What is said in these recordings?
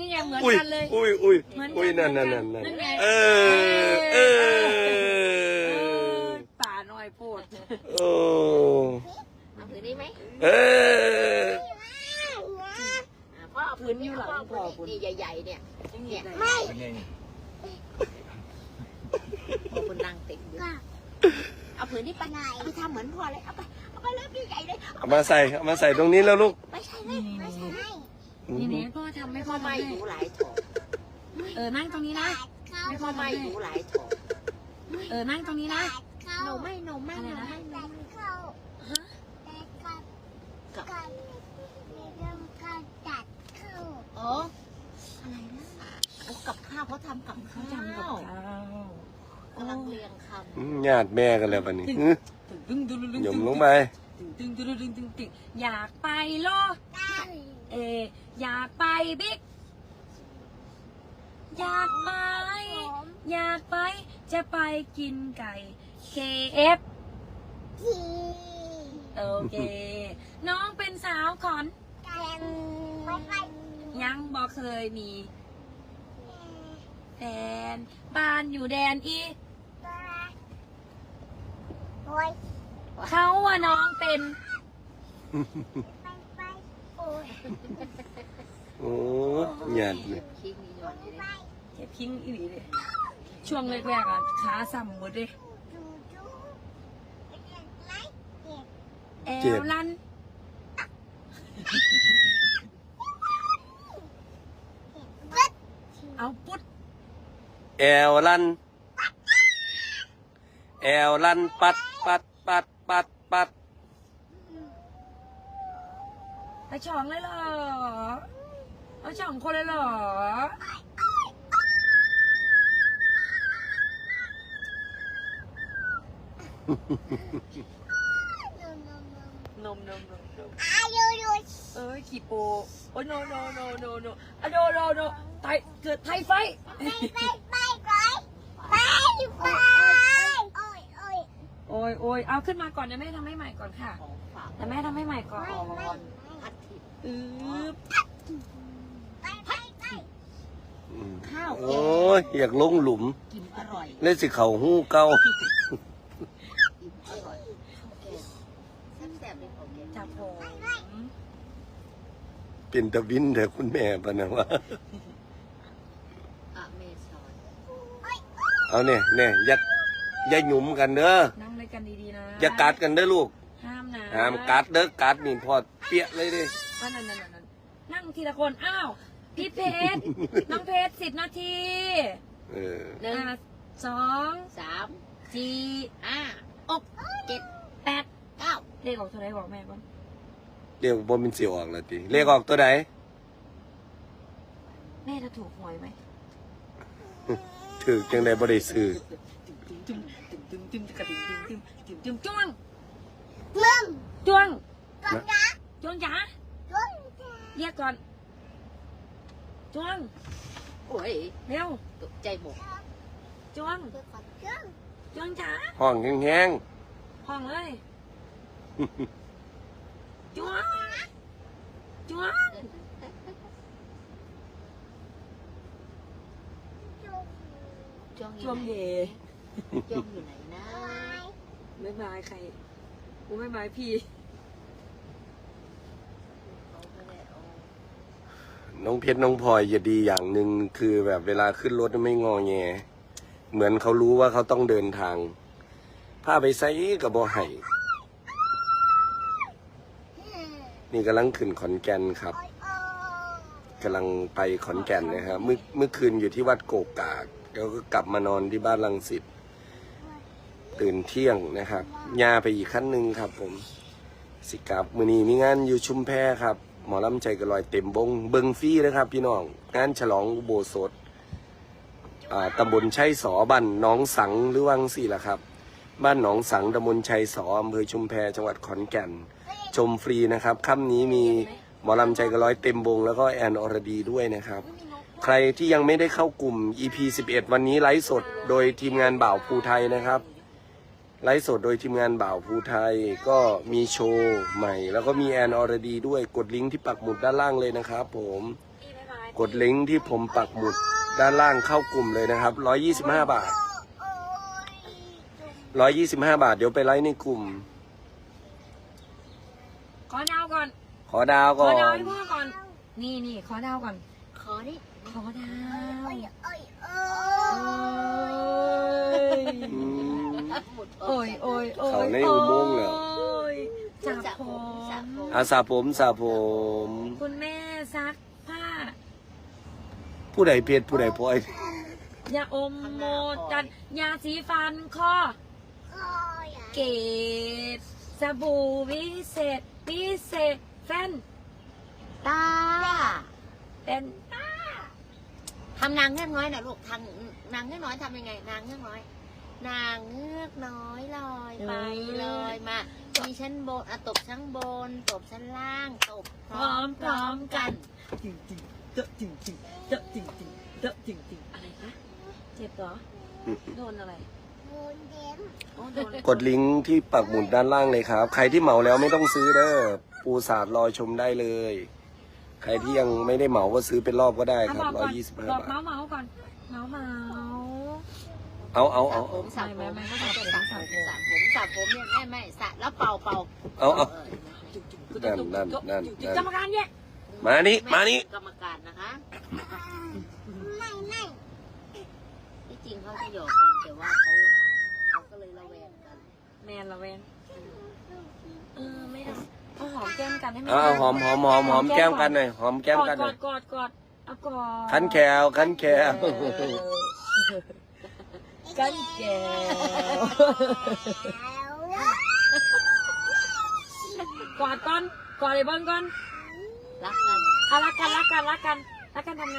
นี่ยังเหมือนอุ้ยกันเลย อุ้ยอุ้ยเหมือนกันอุ้ยนั่นเหมืนั่อนนกันนั่นนั่นนั่นไง เออเอเออป่าหน่อยโพดโอ้เอาผืนนี้ไหมเอออะพ่อเอาผืนนี้พ่อเอาผืนนี้นี่ใหญ่ๆเนี่ยเนี่ยไม่พ่อคนนั่งติดอยู่เอาผืนนี้ไปไปทำเหมือนพ่อเลยเอาไปเอาไปเลยพี่ใหญ่เลยเอามาใส่เอามาใส่ตรงนี้แล้วลูก ไม่ใช่เลยไม่ใช่เลย นี่นี่พ่อทำไม่พ่พ่ออทำไม่ให้หนูหลายโถเออนั่งตรงนี้นะไม่พ่พ่ออทำไม่ให้หนูหลายโถเออนั่งตรงนี้นะหนูไม่หนูไม่หนูไม่หนูโอ้อะไรนะโอ้กับข้าวเขาทำกับเขาข้าวทำกับข้าวกำลังเรียงคอืมญาติแม่กันแล้วบัดนี้อื้อตึงตึงตึงตึงหย่มลงไปตึงตึงตึงตึงตึงตึงอยากไปโล เอออยากไปบิ๊ก อยากไป อยากไป จะไปกินไก่ KF โอเค น้องเป็นสาวขอน ยังบอกเคยมี แฟนบ้านอยู่แดนอีเขาว่าน้องเป็น โอ้ญาติเนี่ยำคิงมีหยอดเลยเจ็บพิงอีหลีเลยช่วงแรกๆอะขาสั่มหมดเลยแอลลันเอาปุ๊ดแอลลัน แอลลันปัดปัดปัดปัดปัด ไปช่องเลยเหรอเอาช่องคนเลยเหรอนมนมนมนมเอ้ยขี่โปโอ้ยโนโนโนโนโนอะโนโนโนไทยเกิดไทยไฟโอ้ยโอ้ยเอาขึ้นมาก่อนนะแม่ทำให้ใหม่ก่อนค่ะ แต่แม่ทำให้ใหม่ก่อนพัดทิพย์ อืบอืมข้าวโอ้ยอยากลงหลุมกินอร่อยเลยสิเขาหู้เก่ากินอร่อยข้าวแกงแซ่บๆเลยข้าวแกงจับผมเป็นตะวินแต่คุณแม่ปะนะว่าอะเมซอนเอาเนี่ยเนี่ยอย่าอย่าหยุมกันเด้อนั่งด้วยกันดีๆนะอย่ากัดกันเด้อลูก ห้ามนะห้ามกัดเด้อกัดนี่พอเปียกเลยดิอะ นั่นนั่นนั่นนั่นนั่งทีละคน อ้าว พี่เพชร น้องเพชรสิบนาทีเออหนึ่งอะสองสามสี่ห้าอกเจ็ดแปดเก้าเลขออกเท่าไหรบอกแม่ก่อนเดี๋ยวบ่มันสิออกแล้วติเลขออกตัวใดแม่จะถูกหวยไหมถือจังไดบ่ได้ซื้อตึมตึมตึมตึมตึมกระดิ่งตึมตึมตึมตึมจ้วงจ้วงจ้วงจ๋า เรียกก่อนจ้วงโอ้ยเร็วตกใจหมดจ้วงจ้วงจ๋าห้องแห้งห้องเลยจ้วงจ้วงจ้องอจ้ยู่วงไหนเดจ้องอยู่ไหนนะ ไม่บายใครกูไม่บายพี่ เขาไม่ได้เอา ๆ น้องเพชรน้องพลอยอย่าดีอย่างหนึ่งคือแบบเวลาขึ้นรถไม่งอแง เหมือนเขารู้ว่าเขาต้องเดินทางพาไปไซกับบ่ให้นี่กำลังขึ้นขอนแก่นครับกำลังไปขอนแก่นนะครับเมื่อเมื่อคืนอยู่ที่วัดโกกากแล้วก็กลับมานอนที่บ้านลังสิตตื่นเที่ยงนะครับยาไปอีกขั้นหนึ่งครับ ผม สิกับมือนีมีงานอยู่ชุมแพครับ หมอลำใจกระลอยเต็มบงเบิงฟรี่นะครับ พี่น้องงานฉลองอุโบสถตำบลชัยสอบ้านน้องสังหรือวังสี่ละครับ บ้านหนองสังตำบลชัยสออำเภอชุมแพจังหวัดขอนแก่น ชมฟรีนะครับค่ำนี้มีหมอลำใจกระลอยเต็มบงแล้วก็แอนอรดีด้วยนะครับ ใครที่ยังไม่ได้เข้ากลุ่ม EP 11 วันนี้ไลฟ์สดโดยทีมงานบ่าวภูไทยนะครับ ไลฟ์สดโดยทีมงานบ่าวภูไทยก็มีโชว์ใหม่ แล้วก็มีแอนอรดีด้วยกดลิงก์ที่ปักหมุดด้านล่างเลยนะครับผมพี่ไม่บายกดลิงก์ที่ผมปักหมุดด้านล่างเข้ากลุ่มเลยนะครับ 125 บาท 125 บาท เดี๋ยวไปไลฟ์ในกลุ่ม ขอดาวก่อน ขอดาวขก่ออดาวนให้พ่อก่อน นี่นี่ขอดาวก่อน ขอดิขอดาวอืมหมุด โอ้ยโอ้ยโอ้ยเขาในอุโมงค์เหรอ โอ้ยจับผม อาสาผมสาผม คุณแม่ซักผ้า ผู้ใดเพชรผู้ใดพลอย ยาอมโมจันยาสีฟันคอเกตสบู่วิเศษพิเศษแฟนตาเป็นทำนางเงือกน้อยหน่อยลูกทำนางเงือกน้อยทำยังไง นางเงือกน้อย นางเงือกน้อยลอยไปลอยมามีชั้นบนอะตบชั้นบน ตบชั้นล่าง ตบพร้อมพร้อมกันจริงจริงเจอะจริงจริงเจอะจริงจริงเจอะจริงจริงอะไรคะเจ็บเหรอโดนอะไรโอ้โดนกดลิงก์ที่ปักหมุดด้านล่างเลยครับ ใครที่เหมาแล้วไม่ต้องซื้อเด้อปูสาดรอชมได้เลย ใครที่ยังไม่ได้เหมาก็ซื้อเป็นรอบก็ได้เอาครับบอกก่อน125บอกบาทเมาส์เมาส์ก่อนเมาส์เมาส์ เอาเอาสระเอาผมสระผมไม่ไม่ไม่สระไม่ผมสระผมสระผมสระผมเนี่ยแม่ไม่สระแล้วเป่าเป่าเอาเอาจุ๊บจุ๊บนั่นนั่นนั่นจุ๊บจุ๊บกรรมการเนี่ยมานี่มานี่กรรมการนะคะที่จริงเขาจะหยอกกันแต่ว่าเขาเขาก็เลยระแวงกัน แมนละเวนเออไม่ได้เอาหอมแก้มกันได้ไหมเอาเอาหอมหอมหอมหอมแก้มกันหน่อยหอมแก้มกันหกน่ออยดกอดกอดเอากอดคันแขวคันแขวเออ กันแก้วกอดก่อนกอดไอ้บอลก่อนรักกันเอารักกันรักกันรักกันรักกันทำไง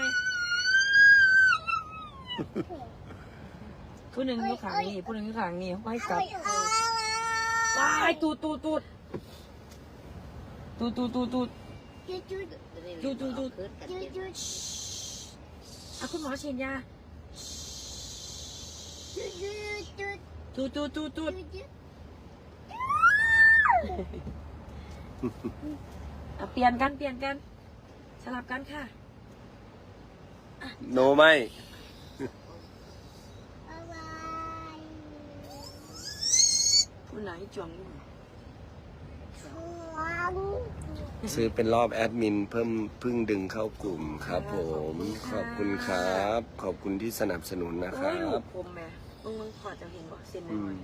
ผู้หนึ่งอยู่ขางนี้ผู้หนึ่งอยู่ขางนี้ไว้กลับไปตูดตูดตูดตูดตูดตูดตูดดูดูดูคืนกันเย็นอะคุณหมอฉีดยา ตูดตูดตูดตูดอะเปลี่ยนกันเปลี่ยนกัน สลับกันค่ะ โนไม่ ผู้ไหนจวงอยู่ซื้อเป็นรอบแอดมินเพิ่มเพึ่งดึงเข้ากลุ่มครับผม ขอบคุณครับ ขอบคุณที่สนับสนุนนะคโอ้รัยลูบ กผมแม่ มึงมึงขอจะเห็นบ่เส้นหอืน่อมย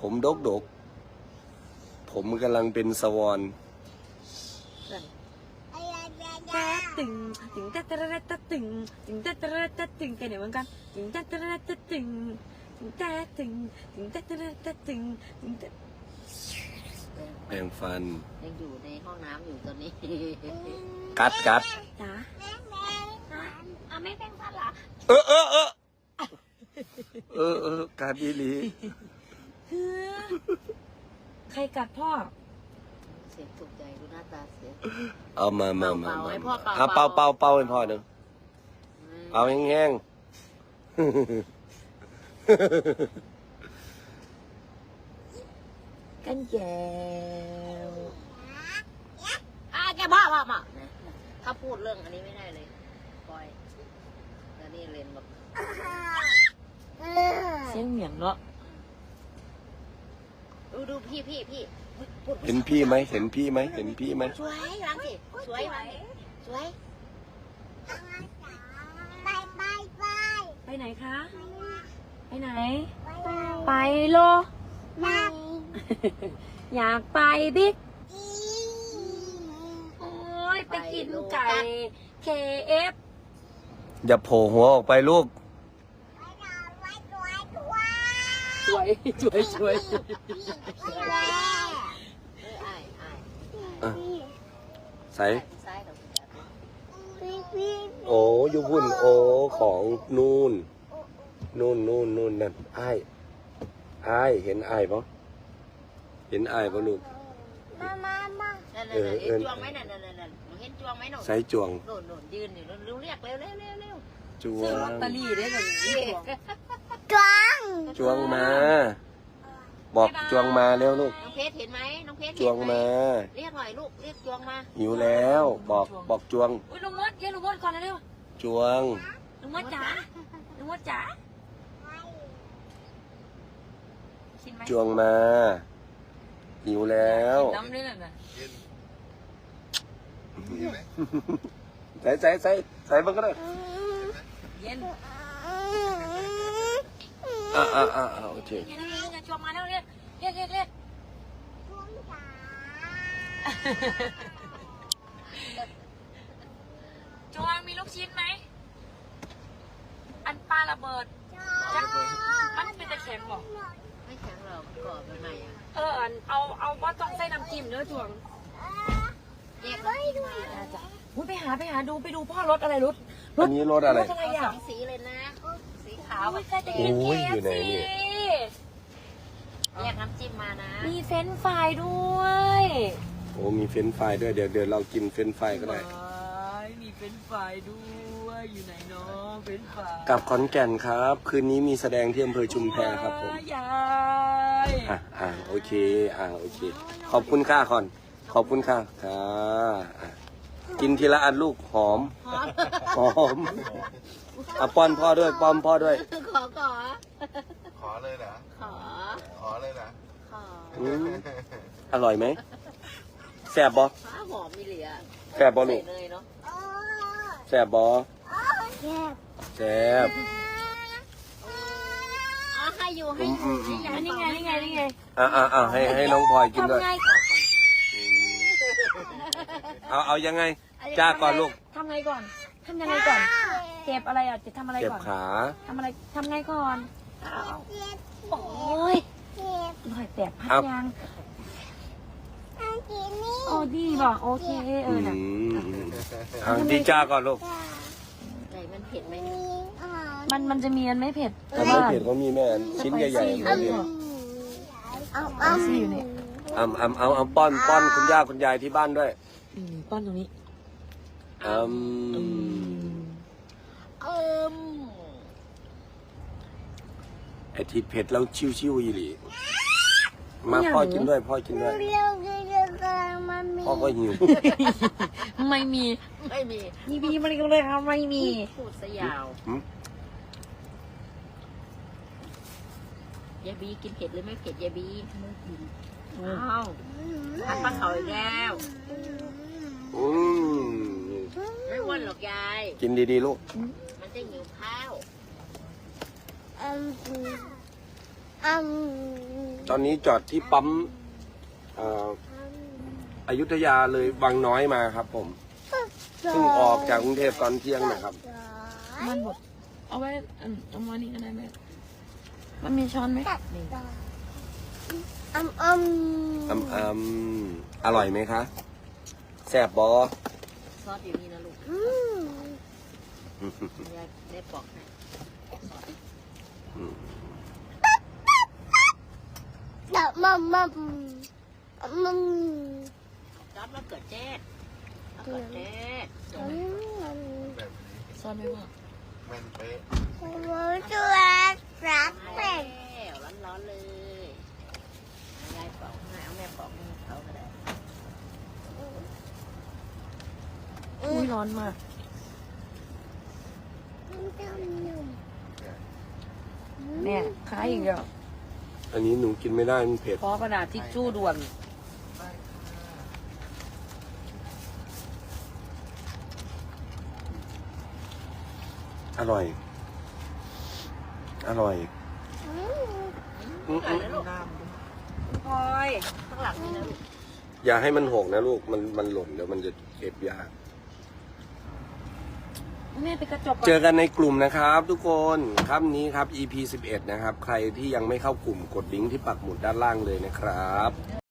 ผมดกดก ผมกำลังเป็นสวอนๆนั่นแต๊ะตึงตึงแต๊ะแต๊ะแต๊ะตึงตึงแต๊ะแต๊ะแต๊ะตึงกันเดี๋ยวเหมือนกันตึงแต๊ะแต๊ะแต๊ะตึงตึงแต๊ะตึงตึงแต๊ะแต๊ะแต๊ะตึงตึงแต๊ะแปรงฟัน ยังอยู่ในห้องน้ำอยู่ตอนนี้ กัดกัดจ๋าอะไม่เป็นพันละเออเออเออ เออเออกัดอีหลีเฮ้อใครกัดพ่อ เสียงถูกใจดูหน้าตาเสีย เอามามามาเป่าๆมาให้พ่อเป่า เอาเป่าเป่าเป่าให้พ่อหนึ่งอืมเอาแห้งกันแก้วอะแกบ้าบ้าบ้านะถ้าพูดเรื่องอันนี้ไม่ได้เลยปล่อยแล้วนี่เลนแบบ เสียงเหมียงเนาะดูดูพี่พี่พี่พูดๆเห็นพี่ไหมเห็นพี่ไหมเห็นพี่ไหมสวยรังสิสวยรังสิสวยไปไหนคะ ไปไหน ไปโลอยากไปบิ๊กโอ้ยไปกินไก่ KF อย่าโผล่หัวออกไปลูก สวยสวยสวยเออไอ้ไอ้อะใส่ซ้ายกับขวาโอ้อยูพุ่นโอ้ของนู่นนู่นนู่นนู่นนั่นไอ้ไอ้ายเห็นไอ้ายปะเห็นไอ้ายปะลูกนั่นนั่นนั่นเออเออเห็นจวงไหมนั่นนั่นนั่นนั่นหนูเห็นจวงไหมหนูใส่จวงโน่นโน่นยืนอยู่โน่นเร็วเรียกเร็วเร็วเร็วเร็วจวซื้อลองตเตอรี่ได้เลย จวงมา บอกบ๊ายบายจวงมาเร็วลูก น้องเพชรเห็นไหมน้องเพชรจวงมา เรียกหน่อยลูก เรียกจวงมา หิวแล้ว บอกบอกจวง อุ้ยลุงมดเรียกลุงมดก่อนนะเร็วจวง ลุงมดจ๋าลุงมดจ๋ากินไหมจวงมา หิวแล้ว กินน้ำด้วยน่ะใส่ใส่ใส่ใส่บ้างก็ได้เย็น อ่าอ่าอ่าโอเคเย็นเย็นเย็นชวนมาแล้วเรียกเรียกเรียกเรียกจวงมีลูกชิ้นไหม อันปลาระเบิดจักมันเป็นตะแข็งบอก ไม่แข็งหรอกกรอบไปใหม่อะเอออันเอาเอาว่าต้องใส่น้ำจิ้มเนื้อจวงเรียกน้องกินมาน่าจะอุ๊ยไปหาไปหาดูไปดูพ่อรถอะไรรถอันนี้รสอะไรรถอะไรอะ สีเลยนะ ขาวอุ้กัยบใครจะกินโอ้เคยอยู่ไหนฟเนี่ซียเรียกน้ำจิ้มมานะ มีเฟรนช์ฟรายด้วย โอ้มีเฟรนช์ฟรายด้วยเดี๋ยวเดี๋ยวเรากินเฟรนช์ฟรายก็ได้มีเฟรนช์ฟรายด้วยอยู่ไหนเนาะเฟรนช์ฟรายกลับขอนแก่นครับ คืนนี้มีแสดงที่อำเภอชุมแพครับผมยายอะอะโอเคอะโอเค ขอบคุณค่าก่อนขอบคุณค่ะค่ะอะกินทีละอันลูกหอม หอมห อมอะป้อนพ่อด้วยป้อนพ่อด้วย ขอขอขอเลยเหรอขอขอเลยเหรอขออืมอร่อยไหมแซ่บบ่ฟ้าหอมมีเหลือแซ่บบ่ลูใส่กเนยเนาะแซ่บบ่แซ่บอ๋อให้อยู่ให้อยู่อืมอืมให้ยายอันนี้ไงนี่ไงนี่ไงอะอะอะให้ให้น้องพลอยกินด้วย ทำไงเอาเอายังไง จ้าก่อนลูกทำไงก่อนทำยังไงก่อน เจ็บอะไรอะจะทำอะไรเจ็บก่อนขาทำอะไรทำไงก่อนอ้าวโอ้ยรอยแตกพัดยางโอ้ดีบอกโอเคเออือมน่ะอืมอะดีจ้าก่อนลูกไหนมันเผ็ดไหมมันมันจะมีอันไม่เผ็ดถ้าไม่เผ็ดก็มีแม่ชิ้นใหญ่ๆมาเลยเอาซี่อยู่เนี่ยเอาเอาเอาเอาป้อนป้อนคุณย่าคุณยายที่บ้านด้วย อืมป้อนตรงนี้ อืม เอิมไอที่เผ็ดแล้วชิวๆอีหลีมาพ่อกินด้วยพ่อกินด้วยพ่อก็หิว ไม่มีไม่มีมีมีมันก็เลยครับไม่มีพูดซะยาวหืม ยายบีกินเผ็ดหรือไม่เผ็ดยายบีอ้าวทักปลาเขาอีกแล้วอืมไม่อ้วนหรอกยาย กินดีๆลูกมัน จะหิวข้าวตอนนี้จอดที่ปั๊มเอ่ออยุธยาเลยวังน้อยมาครับ ผมเพิ่งออกจากกรุงเทพตอนเที่ยงนะครับ มันหมดเอาไว้อันเอามานี่ก็ได้ไหมมันมีช้อนไหมนี่อืมอืมอร่อยไหมคะแซ่บบอซอสอยู่นี่นะลูก ยายได้ปอกให้ซอสมะเขือเทศมะเขือเทศแบบนี้อนไหมพ่อแม่นเป๊ะมาแล้วร้อนๆเลยยายปอกให้เอาแม่ปอกให้เขาก็ได้อุ้ยร้อนมาก แม่ค้ายอีกแล้วอันนี้หนูกินไม่ได้มันเผ็ดขอกระดาษทิชชู่ด่วนอร่อย อร่อยอืมข้างหลังนะลูกพลอยข้างหลังนี่นะลูกอย่าให้มันหกนะลูก มันมันหล่นเดี๋ยวมันจะเก็บยาก แม่ไปกระจกก่อน เจอกันในกลุ่มนะครับ ทุกคนครับนี้ครับ EP 11 นะครับ ใครที่ยังไม่เข้ากลุ่มกดลิงก์ที่ปักหมุดด้านล่างเลยนะครับ